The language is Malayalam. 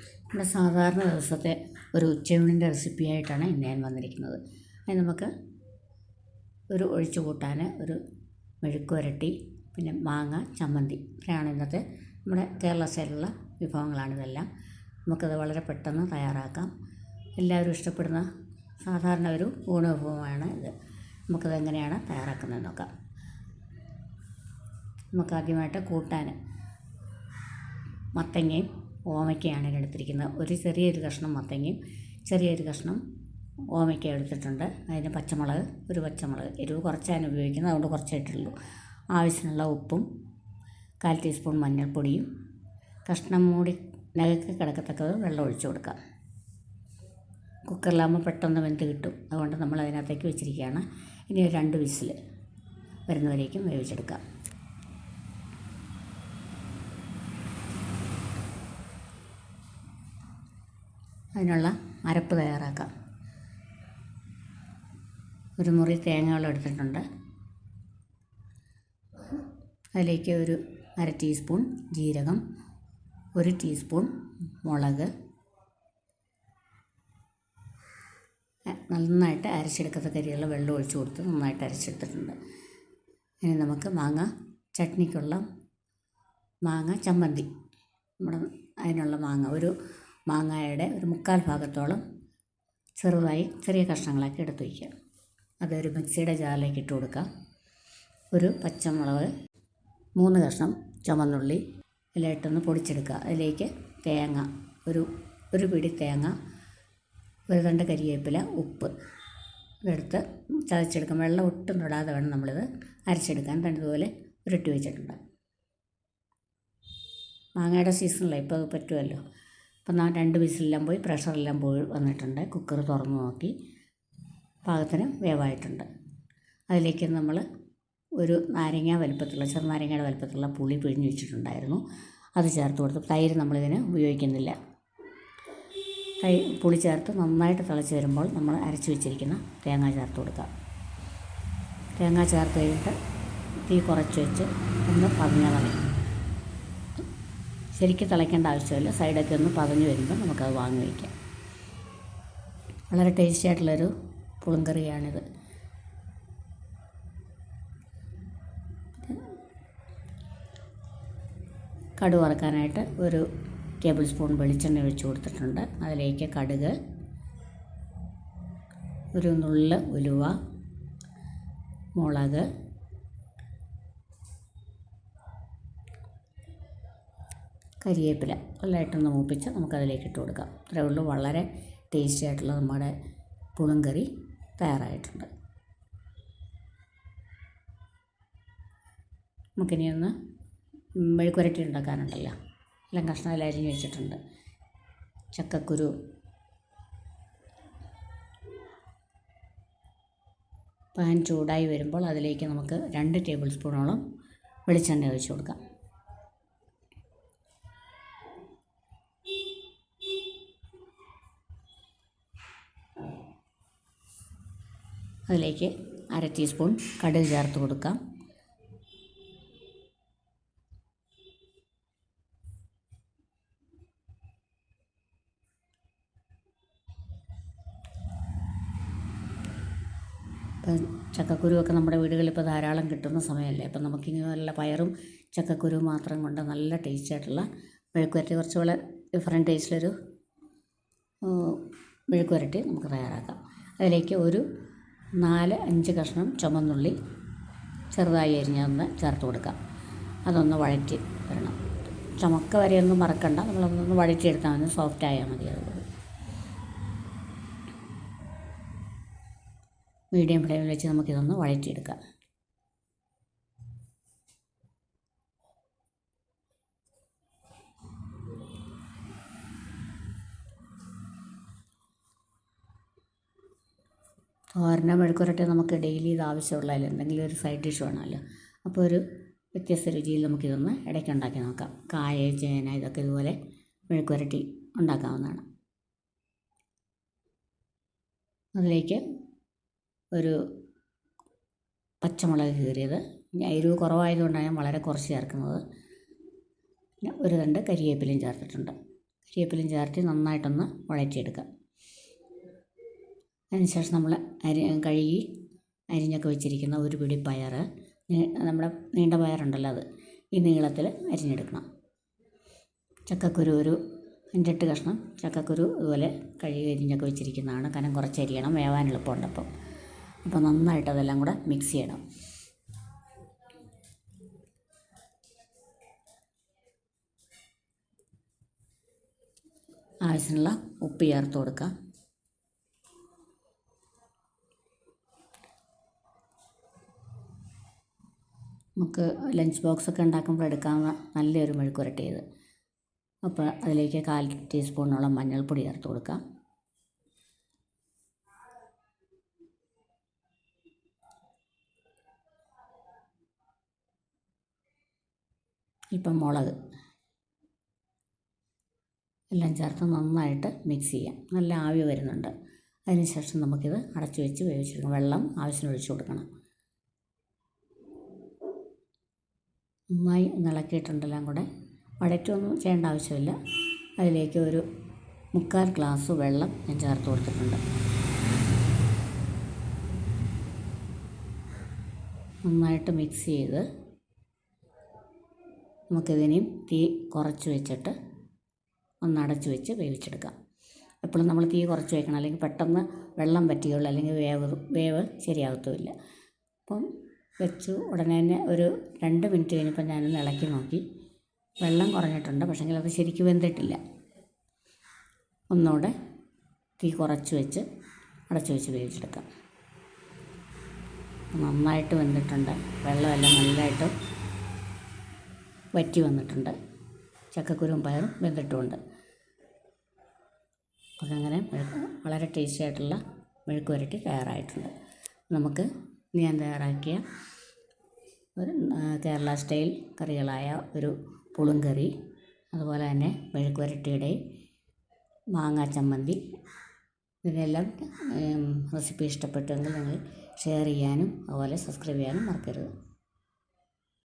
നമ്മുടെ സാധാരണ ദിവസത്തെ ഒരു ഉച്ചയൂണിന്റെ റെസിപ്പിയായിട്ടാണ് ഇന്ന് ഞാൻ വന്നിരിക്കുന്നത്. അതിന് നമുക്ക് ഒരു ഒഴിച്ചു കൂട്ടാൻ ഒരു മെഴുക്ക് വരട്ടി പിന്നെ മാങ്ങ ചമ്മന്തി ഇത്രയാണ് ഇന്നത്തെ നമ്മുടെ കേരള സ്റ്റൈലുള്ള വിഭവങ്ങളാണിതെല്ലാം നമുക്കത് വളരെ പെട്ടെന്ന് തയ്യാറാക്കാം. എല്ലാവരും ഇഷ്ടപ്പെടുന്ന സാധാരണ ഒരു ഊണവിഭവമാണ് ഇത്. നമുക്കത് എങ്ങനെയാണ് തയ്യാറാക്കുന്നത് നോക്കാം. നമുക്കാദ്യമായിട്ട് കൂട്ടാൻ മത്തങ്ങയും ഓമയ്ക്കയാണ് ഞാൻ എടുത്തിരിക്കുന്നത്. ഒരു ചെറിയൊരു കഷ്ണം മത്തങ്ങയും ചെറിയൊരു കഷ്ണം ഓമയ്ക്ക എടുത്തിട്ടുണ്ട്. അതിന് പച്ചമുളക് ഒരു പച്ചമുളക് എരിവ് കുറച്ചാണ് ഉപയോഗിക്കുന്നത് അതുകൊണ്ട് കുറച്ചേ ഇട്ടുള്ളൂ. ആവശ്യത്തിനുള്ള ഉപ്പും കാൽ ടീസ്പൂൺ മഞ്ഞൾപ്പൊടിയും കഷ്ണം മൂടി നകക്ക് കിടക്കത്തക്കത് വെള്ളം ഒഴിച്ചു കൊടുക്കാം. കുക്കറിലാകുമ്പോൾ പെട്ടെന്ന് വെന്ത് കിട്ടും. അതുകൊണ്ട് നമ്മൾ അതിനകത്തേക്ക് വെച്ചിരിക്കുകയാണ്. ഇനി രണ്ട് വിസിൽ വരുന്നവരേക്കും വേവിച്ചെടുക്കാം. അതിനുള്ള അരപ്പ് തയ്യാറാക്കാം. ഒരു മുറി തേങ്ങകൾ എടുത്തിട്ടുണ്ട്. അതിലേക്ക് ഒരു അര ടീസ്പൂൺ ജീരകം ഒരു ടീസ്പൂൺ മുളക് നന്നായിട്ട് അരച്ചെടുക്കത്തക്ക രീതിയിലുള്ള വെള്ളം ഒഴിച്ചു കൊടുത്ത് നന്നായിട്ട് അരച്ചെടുത്തിട്ടുണ്ട്. ഇനി നമുക്ക് മാങ്ങ ചട്നിക്കുള്ള മാങ്ങ ചമ്മന്തി. നമ്മുടെ അതിനുള്ള മാങ്ങ. ഒരു മാങ്ങയുടെ ഒരു മുക്കാൽ ഭാഗത്തോളം ചെറുതായി ചെറിയ കഷ്ണങ്ങളാക്കി എടുത്ത് വയ്ക്കുക. അതൊരു മിക്സിയുടെ ജാറിലേക്ക് ഇട്ട് കൊടുക്കുക ഒരു പച്ചമുളക് മൂന്ന് കഷ്ണം ചുമന്നുള്ളി എല്ലാം ഇട്ടൊന്ന് പൊടിച്ചെടുക്കുക. അതിലേക്ക് തേങ്ങ ഒരു ഒരു പിടി തേങ്ങ ഒരു രണ്ട് കരിവേപ്പില ഉപ്പ് ഇതെടുത്ത് ചതച്ചെടുക്കും. വെള്ളം ഒട്ടും തൊടാതെ വേണം നമ്മളിത് അരച്ചെടുക്കാൻ. രണ്ടുപോലെ ഉരുട്ടി വെച്ചിട്ടുണ്ട്. മാങ്ങയുടെ സീസണിലാണ് ഇപ്പോൾ പറ്റുമല്ലോ അപ്പം ഞാൻ രണ്ട് വിസിലെല്ലാം പോയി പ്രഷറെല്ലാം പോയി വന്നിട്ടുണ്ട്. കുക്കർ തുറന്ന് നോക്കി. പാകത്തിന് വേവായിട്ടുണ്ട്. അതിലേക്ക് നമ്മൾ ഒരു നാരങ്ങ വലുപ്പത്തിലുള്ള ചെറുനാരങ്ങയുടെ വലുപ്പത്തിലുള്ള പുളി പിഴിഞ്ഞ് വെച്ചിട്ടുണ്ടായിരുന്നു. അത് ചേർത്ത് കൊടുത്തു. തൈര് നമ്മളിതിന് ഉപയോഗിക്കുന്നില്ല. തൈ പുളി ചേർത്ത് നന്നായിട്ട് തിളച്ച് വരുമ്പോൾ നമ്മൾ അരച്ച് വെച്ചിരിക്കുന്ന തേങ്ങ ചേർത്ത് കൊടുക്കാം തേങ്ങ ചേർത്ത് കഴിഞ്ഞിട്ട് തീ കുറച്ച് വെച്ച് ഒന്ന് പതിഞ്ഞ മതി ശരിക്കും തിളയ്ക്കേണ്ട ആവശ്യമില്ല. സൈഡൊക്കെ ഒന്ന് പതഞ്ഞ് വരുമ്പോൾ നമുക്കത് വാങ്ങി വയ്ക്കാം. വളരെ ടേസ്റ്റി ആയിട്ടുള്ളൊരു പുളിങ്കറിയാണിത്. കടുക് വറക്കാനായിട്ട് ഒരു ടേബിൾ സ്പൂൺ വെളിച്ചെണ്ണ ഒഴിച്ച് കൊടുത്തിട്ടുണ്ട്. അതിലേക്ക് കടുക് ഒരു നുള്ള് ഉലുവ മുളക് കരിവേപ്പില നല്ലതായിട്ടൊന്ന് മൂപ്പിച്ച് നമുക്കതിലേക്ക് ഇട്ട് കൊടുക്കാം. ഇത്രയേ ഉള്ളൂ. വളരെ ടേസ്റ്റി ആയിട്ടുള്ള നമ്മുടെ പുളിങ്കറി തയ്യാറായിട്ടുണ്ട്. നമുക്കിനി ഒന്ന് മെഴുക്കുരട്ടി ഉണ്ടാക്കാനുണ്ടല്ലോ. എല്ലാം കഷ്ണമെല്ലാം അരിഞ്ഞ് വെച്ചിട്ടുണ്ട്. ചക്കക്കുരു. പാൻ ചൂടായി വരുമ്പോൾ അതിലേക്ക് നമുക്ക് രണ്ട് ടേബിൾ സ്പൂണോളം വെളിച്ചെണ്ണ ഒഴിച്ച് കൊടുക്കാം. അതിലേക്ക് അര ടീസ്പൂൺ കടുക് ചേർത്ത് കൊടുക്കാം. ഇപ്പം ചക്കക്കുരുവൊക്കെ നമ്മുടെ വീടുകളിൽ ഇപ്പോൾ ധാരാളം കിട്ടുന്ന സമയമല്ലേ? അപ്പം നമുക്കിങ്ങനെ നല്ല പയറും ചക്കക്കുരുവും മാത്രം കൊണ്ട് നല്ല ടേസ്റ്റ് ആയിട്ടുള്ള മെഴുക്കുവരട്ടി കുറച്ചുകൂടെ ഡിഫറെന്റ് ടേസ്റ്റിലൊരു മെഴുക്കുവരട്ടി നമുക്ക് തയ്യാറാക്കാം. അതിലേക്ക് ഒരു നാല് അഞ്ച് കഷ്ണം ചുമന്നുള്ളി ചെറുതായി അരിഞ്ഞൊന്ന് ചേർത്ത് കൊടുക്കാം. അതൊന്ന് വഴറ്റി വരണം. ചുമക്ക വരെയൊന്നും മറക്കണ്ട. നമ്മളതൊന്ന് വഴറ്റിയെടുത്താൽ മതി. സോഫ്റ്റ് ആയാൽ മതി അതുപോലെ. മീഡിയം ഫ്ലെയിമിൽ വെച്ച് നമുക്കിതൊന്ന് വഴറ്റിയെടുക്കാം. തോരനോ മെഴുക്കുരട്ടി നമുക്ക് ഡെയിലി ഇത് ആവശ്യമുള്ളതിൽ എന്തെങ്കിലും ഒരു സൈഡ് ഡിഷ് വേണമല്ലോ. അപ്പോൾ ഒരു വ്യത്യസ്ത രുചിയിൽ നമുക്കിതൊന്ന് ഇടയ്ക്ക് ഉണ്ടാക്കി നോക്കാം. കായ ചേന ഇതൊക്കെ ഇതുപോലെ മെഴുക്കുരട്ടി ഉണ്ടാക്കാവുന്നതാണ്. അതിലേക്ക് ഒരു പച്ചമുളക് കീറിയത്. എരിവ് കുറവായതുകൊണ്ടാണ് ഞാൻ വളരെ കുറച്ച് ചേർക്കുന്നത്. ഒരു രണ്ട് കരിയേപ്പിലയും ചേർത്തിട്ടുണ്ട്. കരിയേപ്പിലയും ചേർത്ത് നന്നായിട്ടൊന്ന് വഴറ്റിയെടുക്കുക അതിനുശേഷം നമ്മൾ അരി കഴുകി അരിഞ്ഞൊക്കെ വെച്ചിരിക്കുന്ന ഒരു പിടി പയർ നമ്മുടെ നീണ്ട പയറുണ്ടല്ലോ അത് ഈ നീളത്തിൽ അരിഞ്ഞെടുക്കണം. ചക്കക്കുരു ഒരു അഞ്ചെട്ട് കഷ്ണം ചക്കക്കുരു ഇതുപോലെ കഴുകി അരിഞ്ഞൊക്കെ വെച്ചിരിക്കുന്നതാണ്. കാരണം കുറച്ച് അരിയണം വേവാൻ എളുപ്പമുണ്ട് അപ്പം. അപ്പോൾ നന്നായിട്ട് അതെല്ലാം കൂടെ മിക്സ് ചെയ്യണം. ആവശ്യത്തിനുള്ള ഉപ്പ് ചേർത്ത് കൊടുക്കാം നമുക്ക് ലഞ്ച് ബോക്സ് ബോക്സൊക്കെ ഉണ്ടാക്കുമ്പോൾ എടുക്കാവുന്ന നല്ലൊരു മെഴുക്കുരട്ടി ഇത് അപ്പോൾ അതിലേക്ക് കാൽ ടീസ്പൂണോളം മഞ്ഞൾപ്പൊടി ചേർത്ത് കൊടുക്കാം. ഇപ്പം മുളക് എല്ലാം ചേർത്ത് നന്നായിട്ട് മിക്സ് ചെയ്യാം. നല്ല ആവി വരുന്നുണ്ട്. അതിനുശേഷം നമുക്കിത് അടച്ചു വെച്ച് വേവിച്ചെടുക്കണം വെള്ളം ആവശ്യത്തിന് ഒഴിച്ചു കൊടുക്കണം. നന്നായി ഇളക്കിയിട്ടുണ്ടെല്ലാം കൂടെ വഴറ്റൊന്നും ചെയ്യേണ്ട ആവശ്യമില്ല. അതിലേക്ക് ഒരു മുക്കാൽ ഗ്ലാസ് വെള്ളം ഞാൻ ചേർത്ത് കൊടുത്തിട്ടുണ്ട്. നന്നായിട്ട് മിക്സ് ചെയ്ത് നമുക്കിതിനെയും തീ കുറച്ച് വെച്ചിട്ട് ഒന്ന് അടച്ച് വെച്ച് വേവിച്ചെടുക്കാം. എപ്പോഴും നമ്മൾ തീ കുറച്ച് വയ്ക്കണം അല്ലെങ്കിൽ പെട്ടെന്ന് വെള്ളം പറ്റുകയുള്ളൂ. അല്ലെങ്കിൽ വേവ് വേവ് ശരിയാകത്തുമില്ല അപ്പം വെച്ചു. ഉടനെ തന്നെ ഒരു രണ്ട് മിനിറ്റ് കഴിഞ്ഞപ്പോൾ ഞാനൊന്ന് ഇളക്കി നോക്കി. വെള്ളം കുറഞ്ഞിട്ടുണ്ട് പക്ഷേങ്കിൽ അത് ശരിക്കും വെന്തിട്ടില്ല. ഒന്നുകൂടെ തീ കുറച്ച് വെച്ച് അടച്ചു വെച്ച് വേവിച്ചെടുക്കാം. നന്നായിട്ട് വെന്തിട്ടുണ്ട്. വെള്ളമെല്ലാം നല്ലതായിട്ട് വറ്റി വന്നിട്ടുണ്ട്. ചക്കക്കുരും പയറും വെന്തിട്ടുമുണ്ട്. അതങ്ങനെ വളരെ ടേസ്റ്റി ആയിട്ടുള്ള മെഴുക്ക് പുരട്ടി തയ്യാറായിട്ടുണ്ട്. നമുക്ക് ഞാൻ തയ്യാറാക്കിയ? ഒരു കേരള സ്റ്റൈൽ കറികളായ ഒരു പുളിങ്കറി അതുപോലെ തന്നെ മെഴുക്കുവരട്ടിയുടെ മാങ്ങാ ചമ്മന്തി. ഇതിനെല്ലാം റെസിപ്പി ഇഷ്ടപ്പെട്ടെങ്കിൽ നിങ്ങൾ ഷെയർ ചെയ്യാനും അതുപോലെ സബ്സ്ക്രൈബ് ചെയ്യാനും മറക്കരുത്.